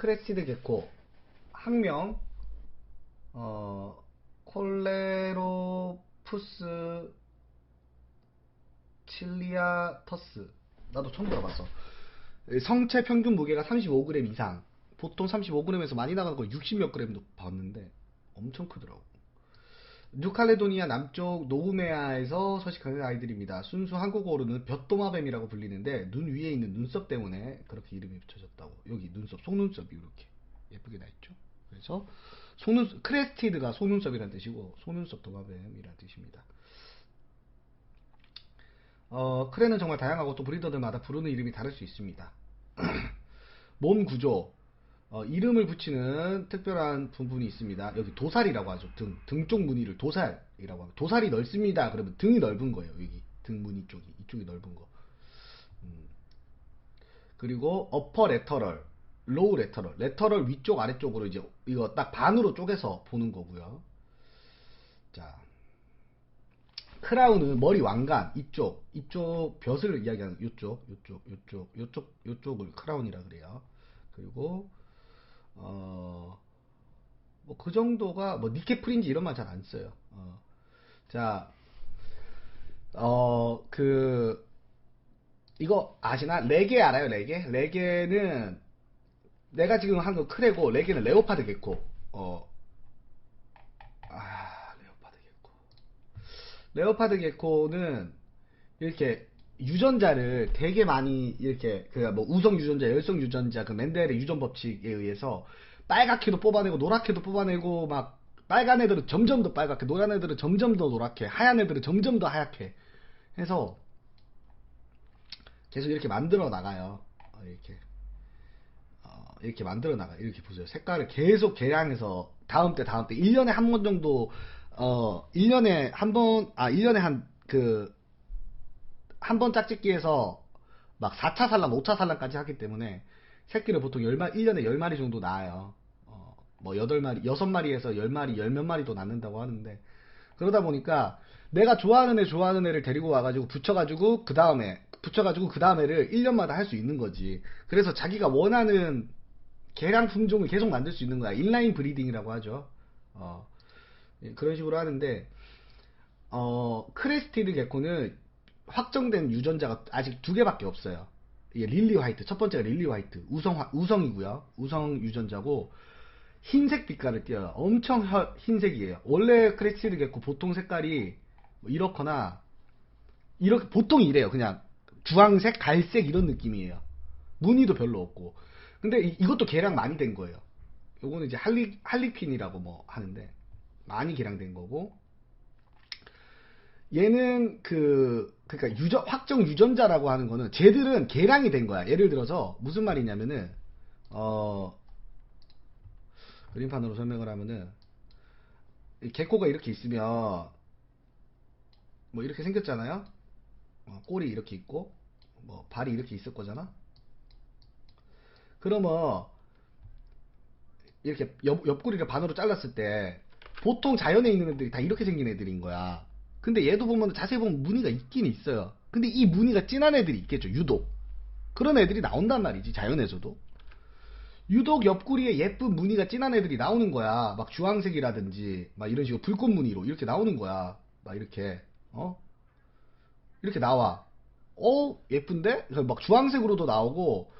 크레시드 개코 학명 어 콜레로푸스 칠리아터스. 나도 처음 들어봤어. 성체 평균 무게가 35g 이상. 보통 35g에서 많이 나가는 거 60몇 g도 봤는데 엄청 크더라고 뉴칼레도니아 남쪽 노우메아에서 서식하는 아이들입니다. 순수 한국어로는 볕도마뱀이라고 불리는데 눈 위에 있는 눈썹 때문에 그렇게 이름이 붙여졌다고. 여기 눈썹, 속눈썹이 이렇게 예쁘게 나 있죠. 그래서 속눈 크레스티드가 속눈썹이라는 뜻이고 속눈썹 도마뱀이라는 뜻입니다. 어, 크레는 정말 다양하고 또 브리더들마다 부르는 이름이 다를 수 있습니다. 몸 구조, 어, 이름을 붙이는 특별한 부분이 있습니다. 여기 도살이라고 하죠. 등, 등 쪽 무늬를 도살이라고 하고 도살이 넓습니다. 그러면 등이 넓은 거예요. 여기 등 무늬 쪽이 이쪽이 넓은 거. 음. 그리고 어퍼 레터럴, 로우 레터럴, 레터럴 위쪽 아래쪽으로 이제 이거 딱 반으로 쪼개서 보는 거고요. 자, 크라운은 머리 왕관 이쪽 이쪽 벼슬을 이야기하는 이쪽 이쪽 이쪽 이쪽 이쪽을 크라운이라 그래요. 그리고 어, 뭐 그 정도가 뭐 니케 프린지 이런 말 잘 안 써요. 어. 자, 어, 그 이거 아시나? 레게 알아요? 레게? 레게는 내가 지금 한 거 크레고 레게는 레오파드 개코. 어. 아. 레오파드 개코는 이렇게 유전자를 되게 많이 이렇게 그 뭐 우성 유전자, 열성 유전자 그 맨델의 유전 법칙에 의해서 빨갛게도 뽑아내고 노랗게도 뽑아내고 막 빨간 애들은 점점 더 빨갛게, 노란 애들은 점점 더 노랗게, 하얀 애들은 점점 더 하얗게 해서 계속 이렇게 만들어 나가요. 어, 이렇게 어, 이렇게 만들어 나가. 요 이렇게 보세요. 색깔을 계속 개량해서 다음 때 다음 때 1년에 한 번 정도 어 1년에 한 번 아 1년에 한그 한 번 짝짓기에서 막 4차 산란, 5차 산란까지 하기 때문에 새끼를 보통 10마리, 1년에 10마리 정도 낳아요. 어, 뭐 8마리, 6마리에서 10마리, 10몇 마리도 낳는다고 하는데 그러다 보니까 내가 좋아하는 애 좋아하는 애를 데리고 와가지고 붙여가지고 그 다음에 붙여가지고 그 다음 에를 1년마다 할 수 있는 거지. 그래서 자기가 원하는 개량 품종을 계속 만들 수 있는 거야. 인라인 브리딩이라고 하죠. 어, 예, 그런 식으로 하는데 어, 크레스티드 개코는 확정된 유전자가 아직 두 개밖에 없어요. 이게 릴리 화이트 첫 번째가 릴리 화이트 우성 우성이고요. 우성 유전자고 흰색 빛깔을 띄어요. 엄청 흰색이에요. 원래 개코 보통 색깔이 뭐 이렇거나 이렇게 보통 이래요. 그냥 주황색, 갈색 이런 느낌이에요. 무늬도 별로 없고. 근데 이, 것도 개량 많이 된 거예요. 요거는 이제 할리 할리퀸이라고 뭐 하는데 많이 개량된 거고 얘는 그 그러니까 유전 확정 유전자라고 하는 거는 쟤들은 개량이 된 거야. 예를 들어서 무슨 말이냐면은 어 그림판으로 설명을 하면은 개코가 이렇게 있으면 뭐 이렇게 생겼잖아요. 어, 꼬리 이렇게 있고 뭐 발이 이렇게 있을 거잖아. 그러면 이렇게 옆, 옆구리를 반으로 잘랐을 때 보통 자연에 있는 애들이 다 이렇게 생긴 애들인 거야. 근데 얘도 보면 자세히 보면 무늬가 있긴 있어요. 근데 이 무늬가 진한 애들이 있겠죠. 유독. 그런 애들이 나온단 말이지. 자연에서도. 유독 옆구리에 예쁜 무늬가 진한 애들이 나오는 거야. 막 주황색이라든지 막 이런 식으로 불꽃 무늬로 이렇게 나오는 거야. 막 이렇게 어 이렇게 나와. 어 예쁜데? 막 주황색으로도 나오고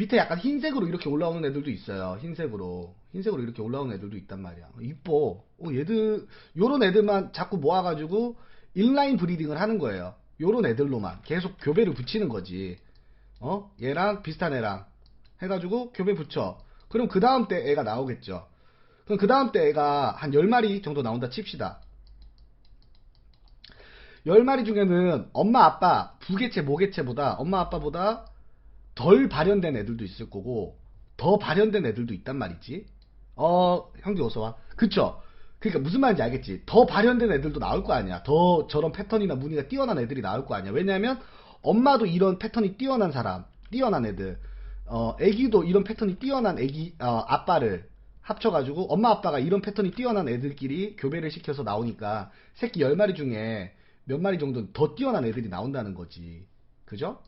밑에 약간 흰색으로 이렇게 올라오는 애들도 있어요. 흰색으로. 흰색으로 이렇게 올라오는 애들도 있단 말이야. 이뻐. 어, 얘들, 요런 애들만 자꾸 모아가지고 인라인 브리딩을 하는 거예요. 요런 애들로만. 계속 교배를 붙이는 거지. 어? 얘랑 비슷한 애랑. 해가지고 교배 붙여. 그럼 그 다음 때 애가 나오겠죠. 그럼 그 다음 때 애가 한 10마리 정도 나온다 칩시다. 10마리 중에는 엄마 아빠 부개체 모개체보다 엄마 아빠보다 덜 발현된 애들도 있을 거고 더 발현된 애들도 있단 말이지. 어, 형제 어서 와. 그쵸? 그러니까 무슨 말인지 알겠지? 더 발현된 애들도 나올 거 아니야. 더 저런 패턴이나 무늬가 뛰어난 애들이 나올 거 아니야. 왜냐하면 엄마도 이런 패턴이 뛰어난 사람, 뛰어난 애들, 어, 애기도 이런 패턴이 뛰어난 애기, 어, 아빠를 합쳐가지고 엄마 아빠가 이런 패턴이 뛰어난 애들끼리 교배를 시켜서 나오니까 새끼 10마리 중에 몇 마리 정도 더 뛰어난 애들이 나온다는 거지. 그죠?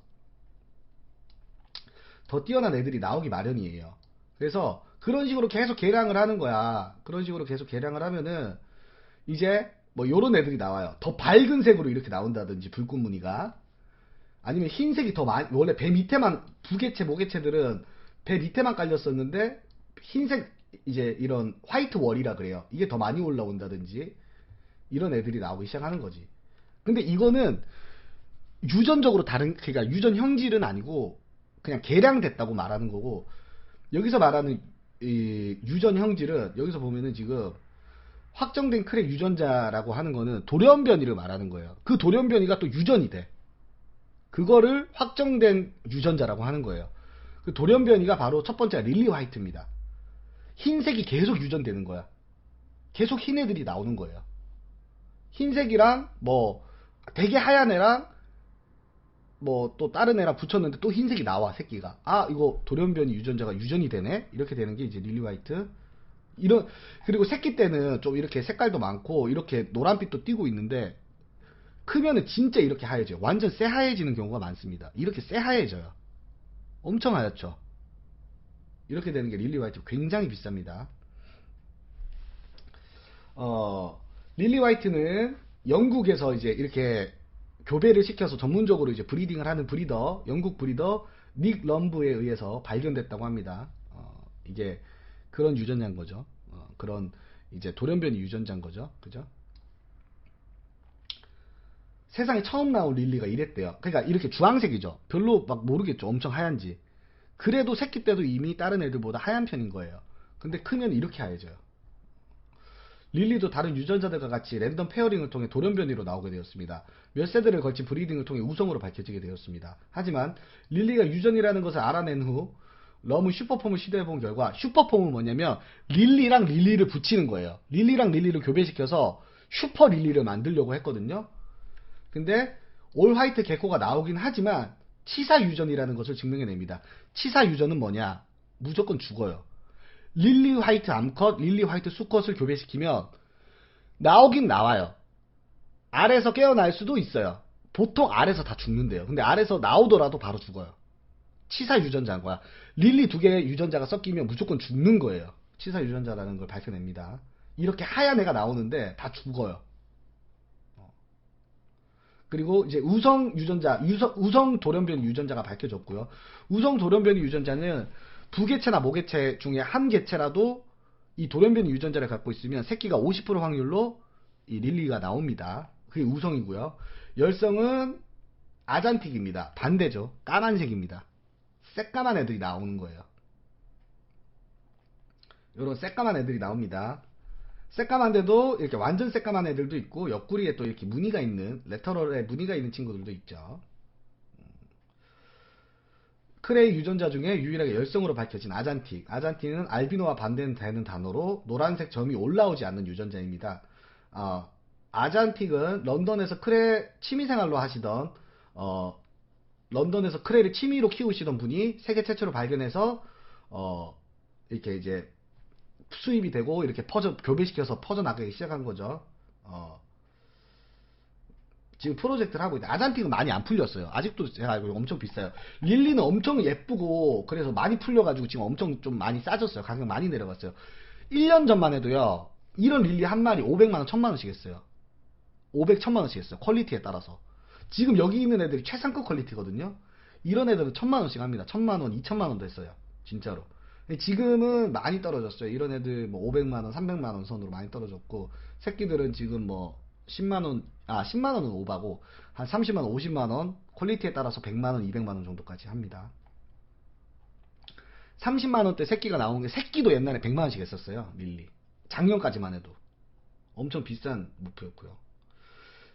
더 뛰어난 애들이 나오기 마련이에요. 그래서 그런 식으로 계속 개량을 하는 거야. 그런 식으로 계속 개량을 하면은 이제 뭐 요런 애들이 나와요. 더 밝은 색으로 이렇게 나온다든지 불꽃 무늬가 아니면 흰색이 더 많이 원래 배 밑에만 부개체 모개체들은 배 밑에만 깔렸었는데 흰색 이제 이런 화이트 월이라 그래요. 이게 더 많이 올라온다든지 이런 애들이 나오기 시작하는 거지. 근데 이거는 유전적으로 다른 그러니까 유전 형질은 아니고 그냥 개량됐다고 말하는 거고 여기서 말하는 이 유전 형질은 여기서 보면은 지금 확정된 크랙 유전자라고 하는 거는 돌연 변이를 말하는 거예요. 그 돌연 변이가 또 유전이 돼. 그거를 확정된 유전자라고 하는 거예요. 그 돌연 변이가 바로 첫 번째 릴리 화이트입니다. 흰색이 계속 유전되는 거야. 계속 흰 애들이 나오는 거예요. 흰색이랑 뭐 되게 하얀 애랑 뭐 또 다른 애랑 붙였는데 또 흰색이 나와 새끼가. 아 이거 돌연변이 유전자가 유전이 되네? 이렇게 되는 게 이제 릴리 화이트. 이런 그리고 새끼 때는 좀 이렇게 색깔도 많고 이렇게 노란빛도 띄고 있는데 크면은 진짜 이렇게 하얘져요. 완전 새하얘지는 경우가 많습니다. 이렇게 새하얘져요. 엄청 하얗죠? 이렇게 되는 게 릴리 화이트 굉장히 비쌉니다. 어 릴리 화이트는 영국에서 이제 이렇게 교배를 시켜서 전문적으로 이제 브리딩을 하는 브리더, 영국 브리더 닉 럼브에 의해서 발견됐다고 합니다. 어, 이게 그런 유전자인 거죠. 어, 그런 이제 돌연변이 유전자인 거죠. 그죠? 세상에 처음 나온 릴리가 이랬대요. 그러니까 이렇게 주황색이죠. 별로 막 모르겠죠. 엄청 하얀지. 그래도 새끼 때도 이미 다른 애들보다 하얀 편인 거예요. 근데 크면 이렇게 하얘져요. 릴리도 다른 유전자들과 같이 랜덤 페어링을 통해 돌연변이로 나오게 되었습니다. 몇 세대를 걸친 브리딩을 통해 우성으로 밝혀지게 되었습니다. 하지만 릴리가 유전이라는 것을 알아낸 후 럼은 슈퍼폼을 시도해본 결과 슈퍼폼은 뭐냐면 릴리랑 릴리를 붙이는 거예요. 릴리랑 릴리를 교배시켜서 슈퍼 릴리를 만들려고 했거든요. 근데 올 화이트 개코가 나오긴 하지만 치사 유전이라는 것을 증명해냅니다. 치사 유전은 뭐냐? 무조건 죽어요. 릴리 화이트 암컷, 릴리 화이트 수컷을 교배시키면 나오긴 나와요. 알에서 깨어날 수도 있어요. 보통 알에서 다 죽는데요. 근데 알에서 나오더라도 바로 죽어요. 치사 유전자인 거야. 릴리 두 개의 유전자가 섞이면 무조건 죽는 거예요. 치사 유전자라는 걸 밝혀냅니다. 이렇게 하얀 애가 나오는데 다 죽어요. 어. 그리고 이제 우성 유전자, 유성, 우성 돌연변이 유전자가 밝혀졌고요. 우성 돌연변이 유전자는 부개체나 모개체 중에 한 개체라도 이 돌연변이 유전자를 갖고 있으면 새끼가 50% 확률로 이 릴리가 나옵니다. 그게 우성이고요. 열성은 아잔틱입니다. 반대죠. 까만색입니다. 새까만 애들이 나오는 거예요. 요런 새까만 애들이 나옵니다. 새까만데도 이렇게 완전 새까만 애들도 있고 옆구리에 또 이렇게 무늬가 있는 레터럴에 무늬가 있는 친구들도 있죠. 크레이 유전자 중에 유일하게 열성으로 밝혀진 아잔틱. 아잔틱은 알비노와 반대되는 단어로 노란색 점이 올라오지 않는 유전자입니다. 어, 아잔틱은 런던에서 크레 취미생활로 하시던 어, 런던에서 크레를 취미로 키우시던 분이 세계 최초로 발견해서 어, 이렇게 이제 수입이 되고 이렇게 퍼져 교배시켜서 퍼져 나가기 시작한 거죠. 어, 지금 프로젝트를 하고 있는데 아잔틱은 많이 안 풀렸어요. 아직도 제가 알고 엄청 비싸요. 릴리는 엄청 예쁘고 그래서 많이 풀려가지고 지금 엄청 좀 많이 싸졌어요. 가격 많이 내려갔어요. 1년 전만 해도요. 이런 릴리 한 마리 500만원, 1000만원씩 했어요. 500, 1000만원씩 했어요. 퀄리티에 따라서. 지금 여기 있는 애들이 최상급 퀄리티거든요. 이런 애들은 1000만원씩 합니다. 1000만원, 2000만원도 했어요. 진짜로. 지금은 많이 떨어졌어요. 이런 애들 뭐 500만원, 300만원 선으로 많이 떨어졌고 새끼들은 지금 뭐 10만원, 아, 10만원은 오바고, 한 30만원, 50만원, 퀄리티에 따라서 100만원, 200만원 정도까지 합니다. 30만원대 새끼가 나온 게, 새끼도 옛날에 100만원씩 했었어요, 릴리. 작년까지만 해도. 엄청 비싼 모프였고요.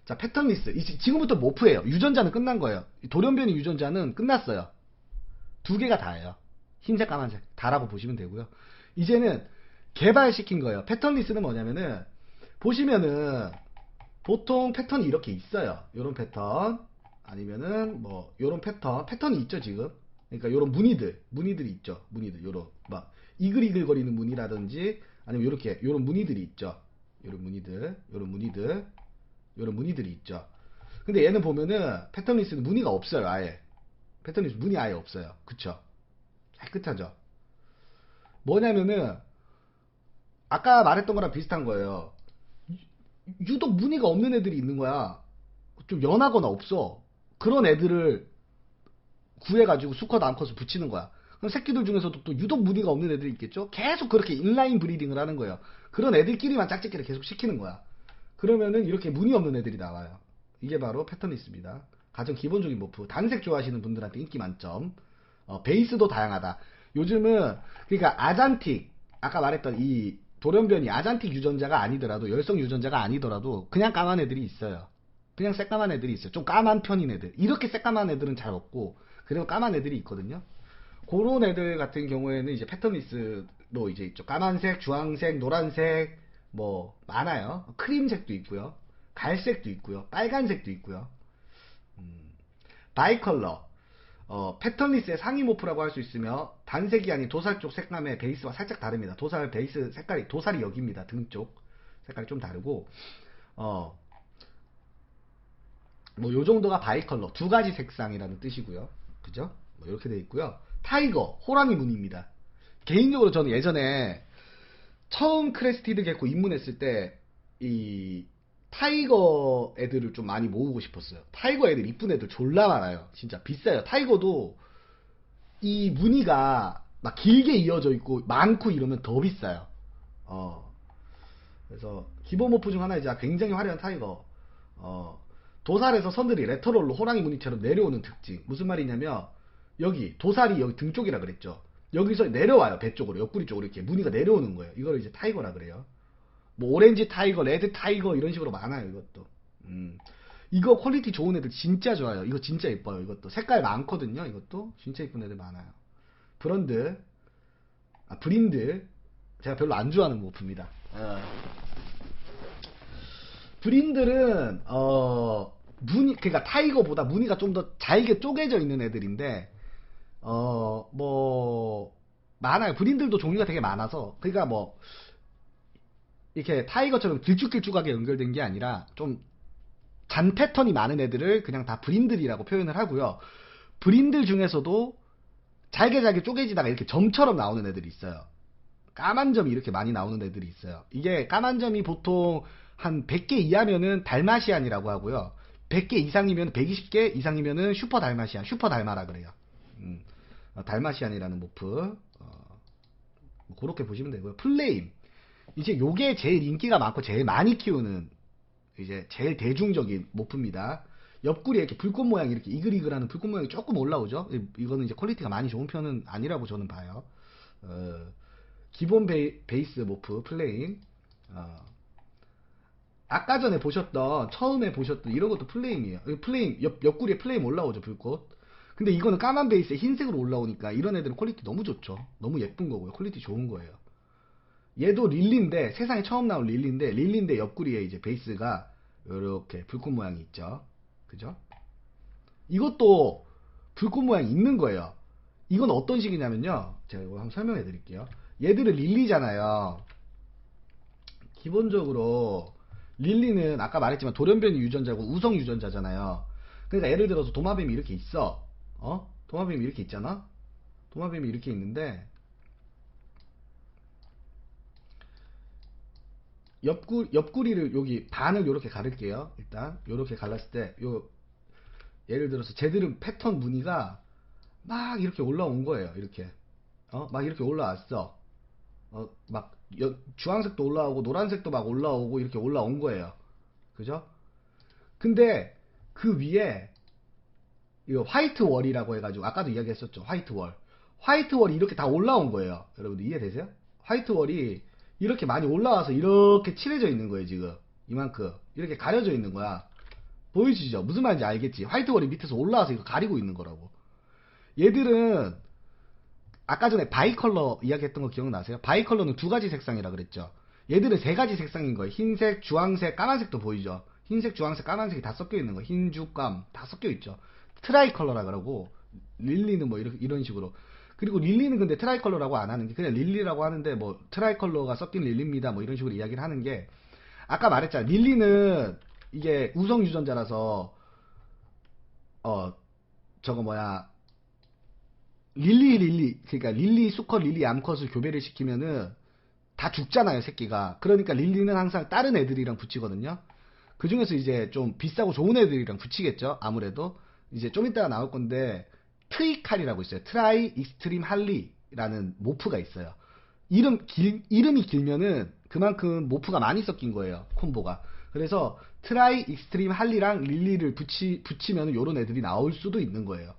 자, 패턴 리스. 지금부터 모프예요. 유전자는 끝난 거예요. 돌연변이 유전자는 끝났어요. 두 개가 다예요. 흰색, 까만색. 다라고 보시면 되고요. 이제는 개발시킨 거예요. 패턴 리스는 뭐냐면은, 보시면은, 보통 패턴이 이렇게 있어요. 요런 패턴. 아니면은 뭐 요런 패턴. 패턴이 있죠 지금. 그러니까 요런 무늬들. 무늬들이 있죠. 무늬들. 요런 막 이글이글 거리는 무늬라든지 아니면 요렇게 요런 무늬들이 있죠. 요런 무늬들. 요런 무늬들. 요런 무늬들이 있죠. 근데 얘는 보면은 패턴 리스는 무늬가 없어요 아예. 패턴 리스 무늬 아예 없어요. 그쵸? 깨끗하죠? 뭐냐면은 아까 말했던 거랑 비슷한 거예요. 유- 유독 무늬가 없는 애들이 있는 거야. 좀 연하거나 없어. 그런 애들을 구해가지고 수컷 암컷을 붙이는 거야. 그럼 새끼들 중에서도 또 유독 무늬가 없는 애들이 있겠죠? 계속 그렇게 인라인 브리딩을 하는 거예요. 그런 애들끼리만 짝짓기를 계속 시키는 거야. 그러면은 이렇게 무늬 없는 애들이 나와요. 이게 바로 패턴리스입니다. 가장 기본적인 모프. 단색 좋아하시는 분들한테 인기 만점. 어, 베이스도 다양하다. 요즘은 그러니까 아잔틱 아까 말했던 이 돌연변이 아잔틱 유전자가 아니더라도 열성 유전자가 아니더라도 그냥 까만 애들이 있어요. 그냥 새까만 애들이 있어요. 좀 까만 편인 애들. 이렇게 새까만 애들은 잘 없고 그리고 까만 애들이 있거든요. 그런 애들 같은 경우에는 이제 패턴리스로 이제 있죠. 까만색, 주황색, 노란색 뭐 많아요. 크림색도 있고요. 갈색도 있고요. 빨간색도 있고요. 음, 바이컬러 어, 패턴리스의 상위 모프라고 할 수 있으며 단색이 아닌 도살 쪽 색감의 베이스와 살짝 다릅니다. 도살 베이스 색깔이 도살이 여기입니다. 등 쪽 색깔이 좀 다르고 어, 뭐 요 정도가 바이컬러 두 가지 색상이라는 뜻이고요. 그죠? 뭐 이렇게 돼 있고요. 타이거 호랑이 무늬입니다. 개인적으로 저는 예전에 처음 크레스티드 개코 입문했을 때 이 타이거 애들을 좀 많이 모으고 싶었어요. 타이거 애들 이쁜 애들 졸라 많아요. 진짜 비싸요. 타이거도 이 무늬가 막 길게 이어져 있고 많고 이러면 더 비싸요. 어. 그래서 기본 모프 중 하나 이제 굉장히 화려한 타이거. 어. 도살에서 선들이 레터럴로 호랑이 무늬처럼 내려오는 특징. 무슨 말이냐면 여기 도살이 여기 등 쪽이라 그랬죠. 여기서 내려와요 배 쪽으로 옆구리 쪽으로 이렇게 무늬가 내려오는 거예요. 이걸 이제 타이거라 그래요. 뭐 오렌지 타이거, 레드 타이거 이런 식으로 많아요 이것도. 음. 이거 퀄리티 좋은 애들 진짜 좋아요. 이거 진짜 예뻐요. 이것도 색깔 많거든요. 이것도 진짜 예쁜 애들 많아요. 브런드, 아 브린드 제가 별로 안 좋아하는 모프입니다. 어. 브린들은 어 무늬 그러니까 타이거보다 무늬가 좀 더 잘게 쪼개져 있는 애들인데 어 뭐 많아요. 브린들도 종류가 되게 많아서 그러니까 뭐 이렇게 타이거처럼 길쭉길쭉하게 연결된 게 아니라 좀 잔 패턴이 많은 애들을 그냥 다 브린들이라고 표현을 하고요. 브린들 중에서도 잘게 잘게 쪼개지다가 이렇게 점처럼 나오는 애들이 있어요. 까만 점이 이렇게 많이 나오는 애들이 있어요. 이게 까만 점이 보통 한 100개 이하면은 달마시안이라고 하고요. 100개 이상이면 120개 이상이면은 슈퍼 달마시안, 슈퍼 달마라 그래요. 음, 어, 달마시안이라는 모프. 어, 뭐 그렇게 보시면 되고요. 플레임. 이제 요게 제일 인기가 많고 제일 많이 키우는 이제 제일 대중적인 모프입니다. 옆구리에 이렇게 불꽃 모양 이렇게 이글이글하는 불꽃 모양이 조금 올라오죠. 이- 이거는 이제 퀄리티가 많이 좋은 편은 아니라고 저는 봐요. 어, 기본 베이, 베이스 모프 플레임. 어, 아까 전에 보셨던 처음에 보셨던 이런 것도 플레임이에요. 이 플레임 옆 옆구리에 플레임 올라오죠 불꽃. 근데 이거는 까만 베이스에 흰색으로 올라오니까 이런 애들은 퀄리티 너무 좋죠. 너무 예쁜 거고요. 퀄리티 좋은 거예요. 얘도 릴리인데 세상에 처음 나온 릴리인데 릴리인데 옆구리에 이제 베이스가 이렇게 불꽃 모양이 있죠. 그죠? 이것도 불꽃 모양이 있는 거예요. 이건 어떤 식이냐면요. 제가 이거 한번 설명해 드릴게요. 얘들은 릴리잖아요. 기본적으로 릴리는 아까 말했지만 돌연변이 유전자고 우성 유전자잖아요. 그러니까 예를 들어서 도마뱀이 이렇게 있어. 어? 도마뱀이 이렇게 있잖아. 도마뱀이 이렇게 있는데 옆구 옆구리를 여기 반을 이렇게 가를게요. 일단 이렇게 갈랐을 때 요 예를 들어서 쟤들은 패턴 무늬가 막 이렇게 올라온 거예요. 이렇게 어 막 이렇게 올라왔어. 어막 주황색도 올라오고 노란색도 막 올라오고 이렇게 올라온 거예요. 그죠? 근데 그 위에 이거 화이트 월이라고 해가지고 아까도 이야기했었죠. 화이트 월. 화이트 월이 이렇게 다 올라온 거예요. 여러분들 이해되세요? 화이트 월이 이렇게 많이 올라와서 이렇게 칠해져 있는 거예요, 지금. 이만큼. 이렇게 가려져 있는 거야. 보이시죠? 무슨 말인지 알겠지? 화이트 월이 밑에서 올라와서 이거 가리고 있는 거라고. 얘들은 아까 전에 바이컬러 이야기했던 거 기억나세요? 바이컬러는 두 가지 색상이라 그랬죠. 얘들은 세 가지 색상인 거예요. 흰색, 주황색, 까만색도 보이죠. 흰색, 주황색, 까만색이 다 섞여 있는 거. 흰, 주, 감 다 섞여 있죠. 트라이컬러라 그러고 릴리는 뭐 이런 이런 식으로. 그리고 릴리는 근데 트라이컬러라고 안 하는 게 그냥 릴리라고 하는데 뭐 트라이컬러가 섞인 릴리입니다. 뭐 이런 식으로 이야기를 하는 게 아까 말했잖아. 릴리는 이게 우성 유전자라서 어 저거 뭐야. 릴리 릴리. 그러니까 릴리 수컷 릴리 암컷을 교배를 시키면은 다 죽잖아요 새끼가. 그러니까 릴리는 항상 다른 애들이랑 붙이거든요. 그 중에서 이제 좀 비싸고 좋은 애들이랑 붙이겠죠 아무래도. 이제 좀 이따가 나올 건데 트이칼이라고 있어요. 트라이 익스트림 할리라는 모프가 있어요. 이름 길, 이름이 길면은 그만큼 모프가 많이 섞인 거예요 콤보가. 그래서 트라이 익스트림 할리랑 릴리를 붙이 붙이면 요런 애들이 나올 수도 있는 거예요.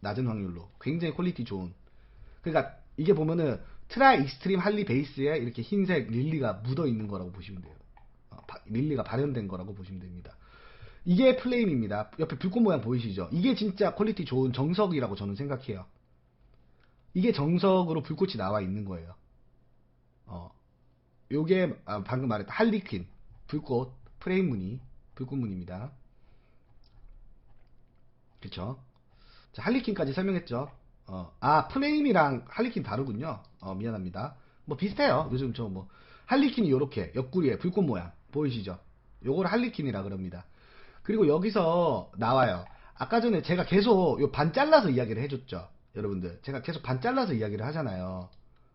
낮은 확률로. 굉장히 퀄리티 좋은. 그러니까 이게 보면은 트라이 익스트림 할리 베이스에 이렇게 흰색 릴리가 묻어 있는 거라고 보시면 돼요. 어, 바- 릴리가 발현된 거라고 보시면 됩니다 이게 플레임입니다 옆에 불꽃 모양 보이시죠 이게 진짜 퀄리티 좋은 정석이라고 저는 생각해요 이게 정석으로 불꽃이 나와 있는 거예요 어 요게 아, 방금 말했던 할리퀸 불꽃 프레임 무늬 불꽃 무늬입니다 그쵸 자, 할리퀸까지 설명했죠. 어, 아, 플레임이랑 할리퀸 다르군요. 어, 미안합니다. 뭐 비슷해요. 요즘 저 뭐, 할리퀸이 요렇게 옆구리에 불꽃 모양 보이시죠? 요걸 할리퀸이라 그럽니다. 그리고 여기서 나와요. 아까 전에 제가 계속 요 반 잘라서 이야기를 해줬죠. 여러분들. 제가 계속 반 잘라서 이야기를 하잖아요.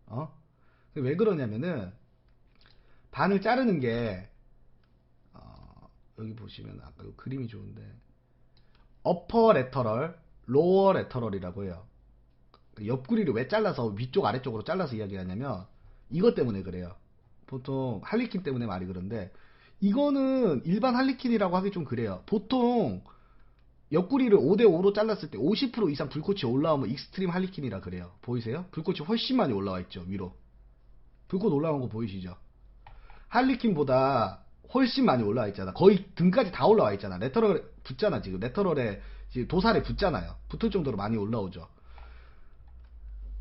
어? 왜 그러냐면은, 반을 자르는 게, 어, 여기 보시면 아까 요 그림이 좋은데, 어퍼 레터럴, 로어 레터럴이라고 해요. 옆구리를 왜 잘라서 위쪽 아래쪽으로 잘라서 이야기하냐면 이것 때문에 그래요. 보통 할리퀸 때문에 말이 그런데 이거는 일반 할리퀸이라고 하기 좀 그래요. 보통 옆구리를 5대5로 잘랐을 때 50% 이상 불꽃이 올라오면 익스트림 할리퀸이라 그래요. 보이세요? 불꽃이 훨씬 많이 올라와 있죠, 위로. 불꽃 올라온 거 보이시죠? 할리퀸보다 훨씬 많이 올라와 있잖아. 거의 등까지 다 올라와 있잖아. 레터럴 붙잖아, 지금. 레터럴에 지금 도살에 붙잖아요. 붙을 정도로 많이 올라오죠.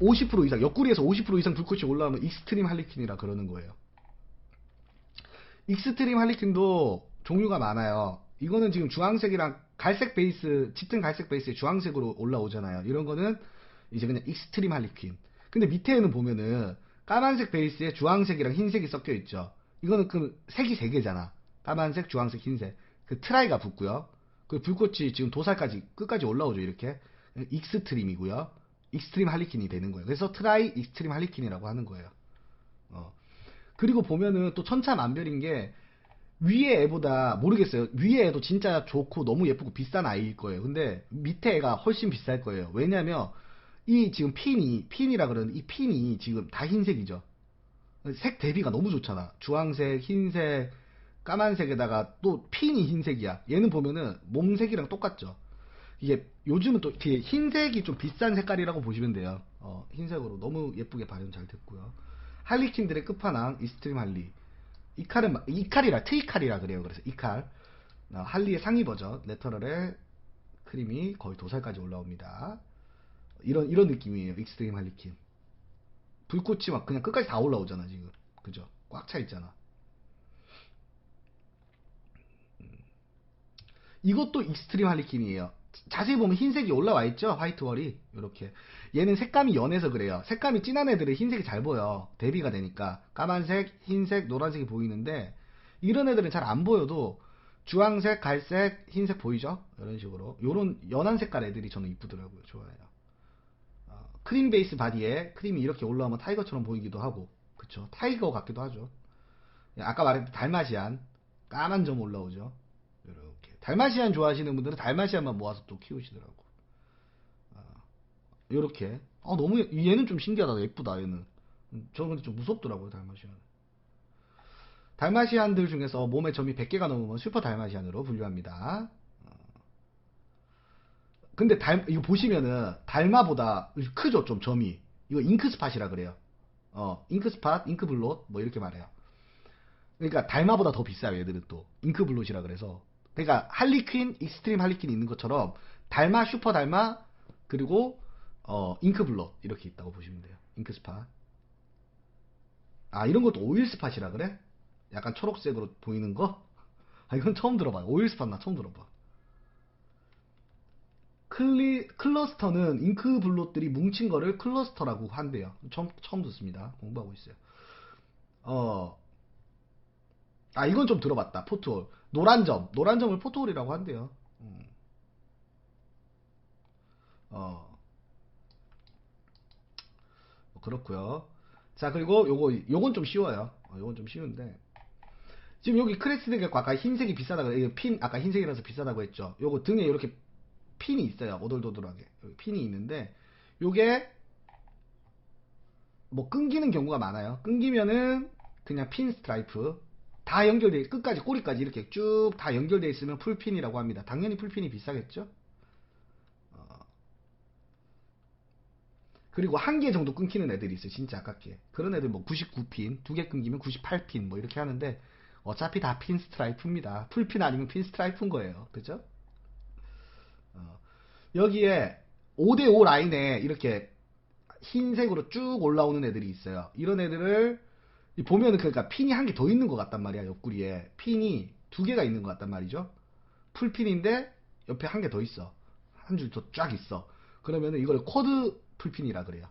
50% 이상, 옆구리에서 50% 이상 불꽃이 올라오면 익스트림 할리퀸이라 그러는 거예요. 익스트림 할리퀸도 종류가 많아요. 이거는 지금 주황색이랑 갈색 베이스, 짙은 갈색 베이스에 주황색으로 올라오잖아요. 이런 거는 이제 그냥 익스트림 할리퀸. 근데 밑에는 보면은 까만색 베이스에 주황색이랑 흰색이 섞여 있죠. 이거는 그 색이 세 개잖아. 까만색, 주황색, 흰색. 그 트라이가 붙고요. 그 불꽃이 지금 도살까지 끝까지 올라오죠. 이렇게 익스트림이고요. 익스트림 할리퀸이 되는 거예요. 그래서 트라이 익스트림 할리퀸이라고 하는 거예요. 어. 그리고 보면은 또 천차만별인 게 위에 애보다 모르겠어요. 위에 애도 진짜 좋고 너무 예쁘고 비싼 아이일 거예요. 근데 밑에 애가 훨씬 비쌀 거예요. 왜냐면 이 지금 핀이 핀이라 그러는 이 핀이 지금 다 흰색이죠. 색 대비가 너무 좋잖아. 주황색, 흰색, 까만색에다가 또 핀이 흰색이야. 얘는 보면은 몸색이랑 똑같죠. 이게 요즘은 또 흰색이 좀 비싼 색깔이라고 보시면 돼요. 어, 흰색으로 너무 예쁘게 발현 잘 됐고요. 할리퀸들의 끝판왕 이스트림 할리. 이 칼은 마- 이 칼이라 트이 칼이라 그래요. 그래서 이 칼. 어, 할리의 상위 버전 레터럴의 크림이 거의 도살까지 올라옵니다. 이런 이런 느낌이에요. 익스트림 할리퀸. 불꽃이 막 그냥 끝까지 다 올라오잖아 지금. 그죠? 꽉 차 있잖아. 음. 이것도 익스트림 할리퀸이에요. 자세히 보면 흰색이 올라와 있죠? 화이트월이. 이렇게. 얘는 색감이 연해서 그래요. 색감이 진한 애들은 흰색이 잘 보여. 대비가 되니까. 까만색, 흰색, 노란색이 보이는데, 이런 애들은 잘 안 보여도, 주황색, 갈색, 흰색 보이죠? 이런 식으로. 요런 연한 색깔 애들이 저는 이쁘더라고요. 좋아요. 어, 크림 베이스 바디에 크림이 이렇게 올라오면 타이거처럼 보이기도 하고, 그쵸? 타이거 같기도 하죠. 아까 말했던 달마시안. 까만 점 올라오죠. 달마시안 좋아하시는 분들은 달마시안만 모아서 또 키우시더라고. 이렇게. 아, 너무, 예- 얘는 좀 신기하다. 예쁘다, 얘는. 음, 저는 근데 좀 무섭더라고요, 달마시안. 달마시안들 중에서 몸에 점이 100개가 넘으면 슈퍼 달마시안으로 분류합니다. 어. 근데 달, 이거 보시면은, 달마보다 크죠, 좀 점이. 이거 잉크스팟이라 그래요. 어, 잉크스팟, 잉크블롯, 뭐 이렇게 말해요. 그러니까 달마보다 더 비싸요, 얘들은 또. 잉크블롯이라 그래서. 그러니까 할리퀸, 익스트림 할리퀸이 있는 것처럼 달마, 슈퍼 달마, 그리고 어, 잉크블롯 이렇게 있다고 보시면 돼요. 잉크 스팟. 아, 이런 것도 오일 스팟이라 그래? 약간 초록색으로 보이는 거? 아, 이건 처음 들어봐요. 오일 스팟 나 처음 들어봐. 클리, 클러스터는 잉크 블롯들이 뭉친 거를 클러스터라고 한대요. 처음, 처음 듣습니다. 공부하고 있어요. 어, 아, 이건 좀 들어봤다. 포트홀. 노란 점. 노란 점을 포트홀이라고 한대요. 음. 어. 뭐 그렇고요. 자 그리고 요거 요건 좀 쉬워요. 어, 요건 좀 쉬운데 지금 여기 크레스트가 아까 흰색이 비싸다고 이거 핀 아까 흰색이라서 비싸다고 했죠. 요거 등에 이렇게 핀이 있어요. 오돌도돌하게 핀이 있는데 요게 뭐 끊기는 경우가 많아요. 끊기면은 그냥 핀 스트라이프 다 연결돼 끝까지 꼬리까지 이렇게 쭉 다 연결돼 있으면 풀핀이라고 합니다. 당연히 풀핀이 비싸겠죠. 어. 그리고 한 개 정도 끊기는 애들이 있어요. 진짜 아깝게. 그런 애들 뭐 99핀, 두 개 끊기면 98핀 뭐 이렇게 하는데 어차피 다 핀 스트라이프입니다. 풀핀 아니면 핀 스트라이프인 거예요. 그죠? 어. 여기에 5대5 라인에 이렇게 흰색으로 쭉 올라오는 애들이 있어요. 이런 애들을 이 보면은 그러니까 핀이 한 개 더 있는 것 같단 말이야 옆구리에 핀이 두 개가 있는 것 같단 말이죠. 풀핀인데 옆에 한 개 더 있어. 한 줄 더 쫙 있어. 그러면은 이걸 쿼드 풀핀이라 그래요.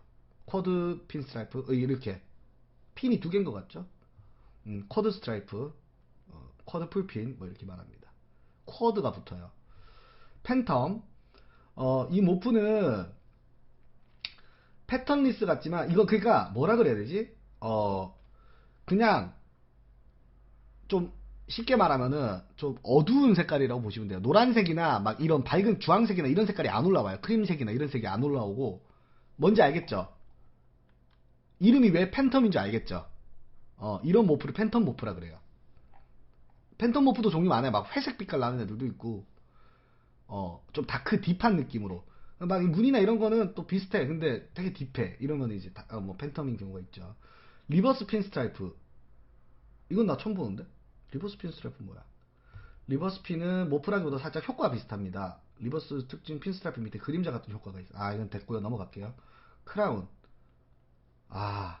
쿼드 핀 스트라이프 어, 이렇게 핀이 두 개인 것 같죠? 음, 쿼드 스트라이프, 어, 쿼드 풀핀 뭐 이렇게 말합니다. 쿼드가 붙어요. 팬텀 어, 이 모프는 패턴리스 같지만 이거 그러니까 뭐라 그래야 되지? 어 그냥 좀 쉽게 말하면은 좀 어두운 색깔이라고 보시면 돼요. 노란색이나 막 이런 밝은 주황색이나 이런 색깔이 안 올라와요. 크림색이나 이런 색이 안 올라오고 뭔지 알겠죠? 이름이 왜 팬텀인 줄 알겠죠? 어 이런 모프를 팬텀 모프라 그래요. 팬텀 모프도 종류 많아요. 막 회색 빛깔 나는 애들도 있고 어 좀 다크 딥한 느낌으로 막이 무늬나 이런 거는 또 비슷해. 근데 되게 딥해. 이러면 이제 다, 어, 뭐 팬텀인 경우가 있죠. 리버스 핀 스트라이프. 이건 나 처음 보는데? 리버스 핀 스트라이프 뭐야? 리버스 핀은 모프라기보다 살짝 효과가 비슷합니다. 리버스 특징 핀 스트라이프 밑에 그림자 같은 효과가 있어. 아, 이건 됐고요. 넘어갈게요. 크라운. 아,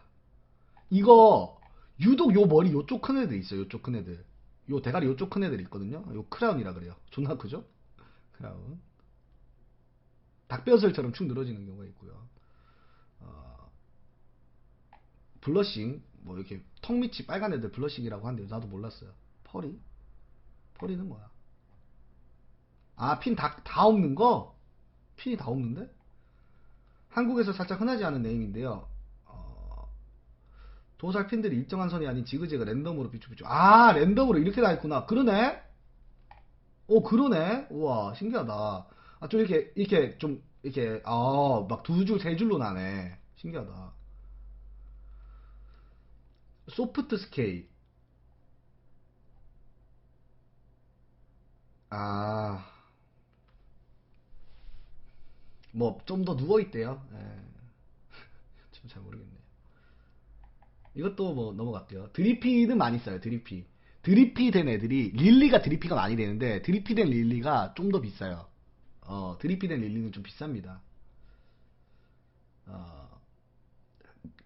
이거 유독 요 머리 요쪽 큰 애들 있어요. 요쪽 큰 애들. 요 대가리 요쪽 큰 애들 있거든요. 요 크라운이라 그래요. 존나 크죠? 크라운. 닭뼈슬처럼 축 늘어지는 경우가 있고요. 어, 블러싱 뭐 이렇게 턱 밑이 빨간 애들 블러싱이라고 하는데 나도 몰랐어요. 펄이? 펄이는 뭐야? 아 핀 다 다 없는 거? 핀이 다 없는데? 한국에서 살짝 흔하지 않은 네임인데요. 어, 도살 핀들이 일정한 선이 아닌 지그재그 랜덤으로 비추비추. 아 랜덤으로 이렇게 다 있구나. 그러네? 오 그러네? 우와 신기하다. 아, 좀 이렇게, 이렇게, 좀, 이렇게, 아, 막 두 줄, 세 줄로 나네. 신기하다. 소프트 스케일. 아, 뭐, 좀 더 누워 있대요. 예. 지금 잘 모르겠네요. 이것도 뭐, 넘어갈게요. 드리피는 많이 써요, 드리피. 드리피 된 애들이, 릴리가 드리피가 많이 되는데, 드리피 된 릴리가 좀 더 비싸요. 어, 드리피 된 릴리는 좀 비쌉니다. 어,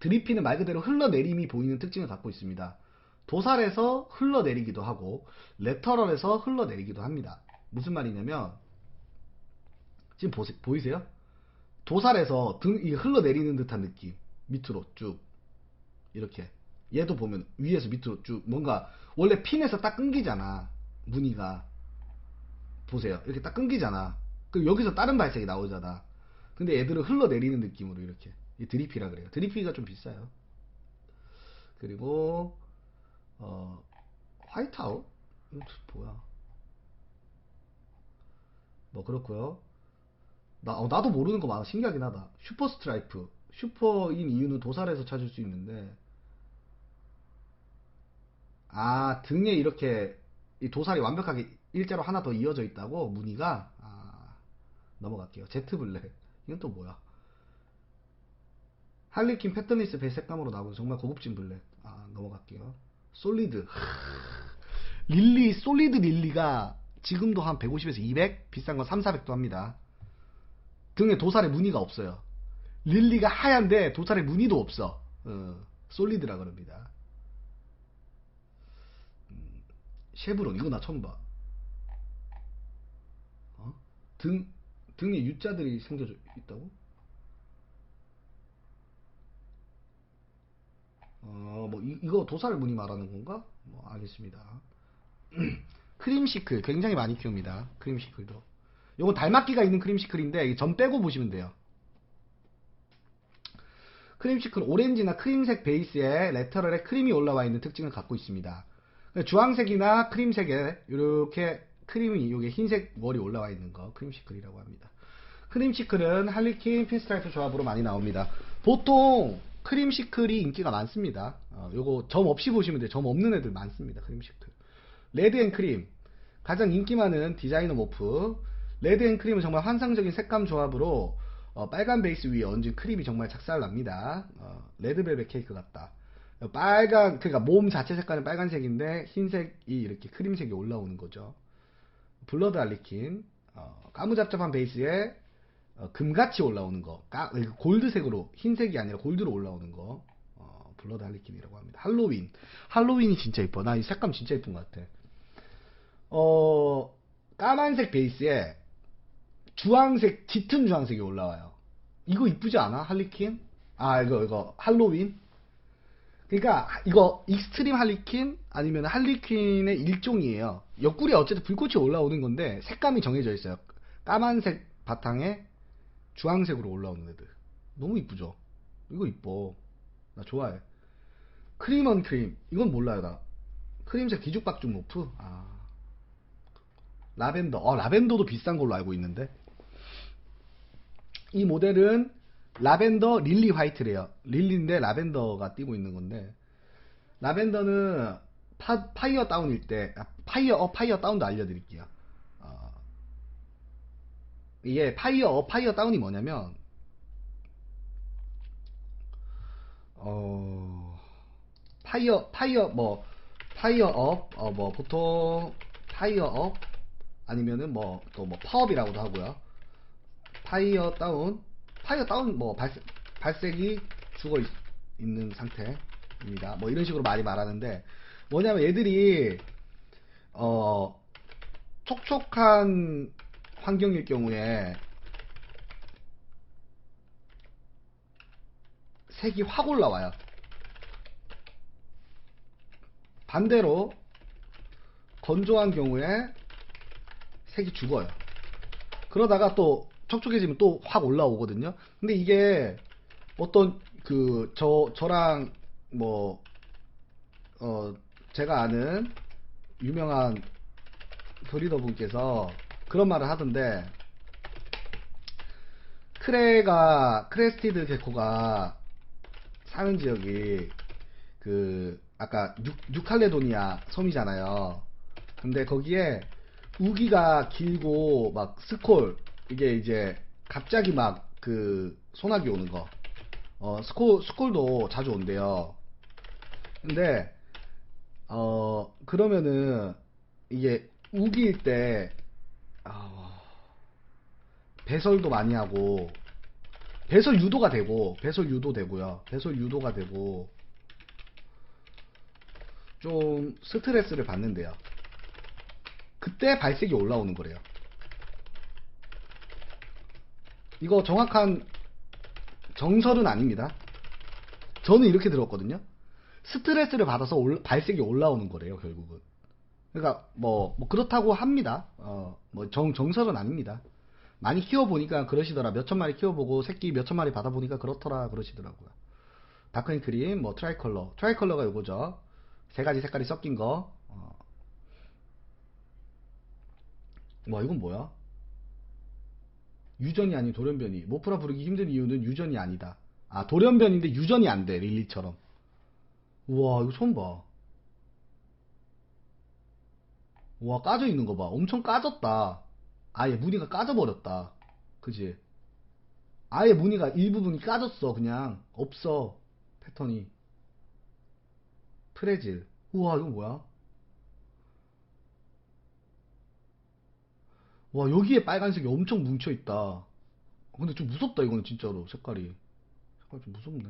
드리피는 말 그대로 흘러내림이 보이는 특징을 갖고 있습니다. 도살에서 흘러내리기도 하고 레터럴에서 흘러내리기도 합니다. 무슨 말이냐면 지금 보세, 보이세요? 도살에서 등 이 흘러내리는 듯한 느낌 밑으로 쭉 이렇게 얘도 보면 위에서 밑으로 쭉 뭔가 원래 핀에서 딱 끊기잖아 무늬가 보세요 이렇게 딱 끊기잖아 그럼 여기서 다른 발색이 나오잖아. 근데 애들은 흘러내리는 느낌으로 이렇게. 이 드리피라 그래요. 드리피가 좀 비싸요. 그리고 어 화이트아웃? 뭐야? 뭐 그렇고요. 나 어, 나도 모르는 거 많아. 신기하긴 하다. 슈퍼 스트라이프. 슈퍼인 이유는 도살에서 찾을 수 있는데 아 등에 이렇게 이 도살이 완벽하게 일자로 하나 더 이어져 있다고 무늬가 아, 넘어갈게요. 제트 블랙. 이건 또 뭐야? 할리퀸 패턴리스 배 색감으로 나오는 정말 고급진 블랙. 아, 넘어갈게요. 솔리드. 릴리, 솔리드 릴리가 지금도 한 150에서 200? 비싼 건 3, 400도 합니다. 등에 도살에 무늬가 없어요. 릴리가 하얀데 도살에 무늬도 없어. 어, 솔리드라 그럽니다. 음, 쉐브론, 이거 나 처음 봐. 어? 등, 등에 U자들이 생겨져 있다고? 어, 뭐, 이, 거 도살 무늬 말하는 건가? 뭐, 알겠습니다. 크림시클, 굉장히 많이 키웁니다. 크림시클도. 요건 달막기가 있는 크림시클인데, 전 빼고 보시면 돼요. 크림시크는 오렌지나 크림색 베이스에 레터럴에 크림이 올라와 있는 특징을 갖고 있습니다. 주황색이나 크림색에 이렇게 크림이 요게 흰색 월이 올라와 있는 거 크림시클이라고 합니다. 크림시클은 할리퀸 핀스트라이프 조합으로 많이 나옵니다. 보통 크림 시클이 인기가 많습니다. 어, 요거 점 없이 보시면 돼요. 점 없는 애들 많습니다. 크림 시클. 레드 앤 크림 가장 인기 많은 디자이너 모프 레드 앤 크림은 정말 환상적인 색감 조합으로 어, 빨간 베이스 위에 얹은 크림이 정말 작살납니다. 어, 레드벨벳 케이크 같다. 빨간 그러니까 몸 자체 색깔은 빨간색인데 흰색이 이렇게 크림색이 올라오는 거죠. 블러드 알리킨 어, 까무잡잡한 베이스에 어, 금같이 올라오는 거 까, 골드색으로 흰색이 아니라 골드로 올라오는 거 어, 블러드 할리퀸이라고 합니다. 할로윈 할로윈이 진짜 이뻐. 나 이 색감 진짜 이쁜 것 같아. 어 까만색 베이스에 주황색 짙은 주황색이 올라와요. 이거 이쁘지 않아? 할리퀸? 아 이거 이거 할로윈? 그러니까 이거 익스트림 할리퀸 아니면 할리퀸의 일종이에요. 옆구리에 어쨌든 불꽃이 올라오는 건데 색감이 정해져 있어요. 까만색 바탕에 주황색으로 올라오는 애들. 너무 이쁘죠? 이거 이뻐. 나 좋아해. 크림언 크림. 이건 몰라요, 나. 크림색 뒤죽박죽 모프? 아. 라벤더. 어, 라벤더도 비싼 걸로 알고 있는데. 이 모델은 라벤더 릴리 화이트래요. 릴리인데 라벤더가 띄고 있는 건데. 라벤더는 파, 파이어 다운일 때, 아, 파이어 업, 파이어 다운도 알려드릴게요. 어, 이게 파이어 업, 파이어 다운이 뭐냐면, 어, 파이어, 파이어, 뭐, 파이어 업, 어, 뭐, 보통, 파이어 업, 아니면은 뭐, 또 뭐, 파업이라고도 하고요. 파이어 다운, 파이어 다운, 뭐, 발색, 발색이 죽어 있, 는 상태입니다. 뭐, 이런 식으로 많이 말하는데, 뭐냐면 얘들이, 어, 촉촉한 환경일 경우에, 색이 확 올라와요. 반대로 건조한 경우에 색이 죽어요. 그러다가 또 촉촉해지면 또 확 올라오거든요. 근데 이게 어떤 그 저 저랑 뭐 어 제가 아는 유명한 브리더 분께서 그런 말을 하던데 크레가 크레스티드 개코가 사는 지역이 그 아까 뉴, 뉴칼레도니아 섬이잖아요. 근데 거기에 우기가 길고 막 스콜 이게 이제 갑자기 막 그 소나기 오는 거. 어 스콜 스콜도 자주 온대요. 근데 어 그러면은 이게 우기일 때 아, 배설도 많이 하고 배설 유도가 되고 배설 유도 되고요. 배설 유도가 되고 좀 스트레스를 받는데요. 그때 발색이 올라오는 거래요. 이거 정확한 정설은 아닙니다. 저는 이렇게 들었거든요. 스트레스를 받아서 올- 발색이 올라오는 거래요, 결국은. 그러니까 뭐, 뭐 그렇다고 합니다. 어, 뭐 정, 정설은 아닙니다. 많이 키워보니까 그러시더라. 몇 천 마리 키워보고 새끼 몇 천 마리 받아보니까 그렇더라 그러시더라고요. 다크앤 크림, 뭐 트라이컬러. 트라이컬러가 요거죠. 세 가지 색깔이 섞인 거. 어. 와 이건 뭐야? 유전이 아닌 돌연변이. 모프라 부르기 힘든 이유는 유전이 아니다. 아 돌연변인데 유전이 안 돼. 릴리처럼. 우와 이거 처음 봐. 와 까져 있는 거 봐. 엄청 까졌다. 아예 무늬가 까져버렸다. 그지? 아예 무늬가 일부분이 까졌어. 그냥 없어. 패턴이. 프레질. 우와 이거 뭐야? 와 여기에 빨간색이 엄청 뭉쳐있다. 근데 좀 무섭다 이거는 진짜로 색깔이. 색깔 좀 무섭네.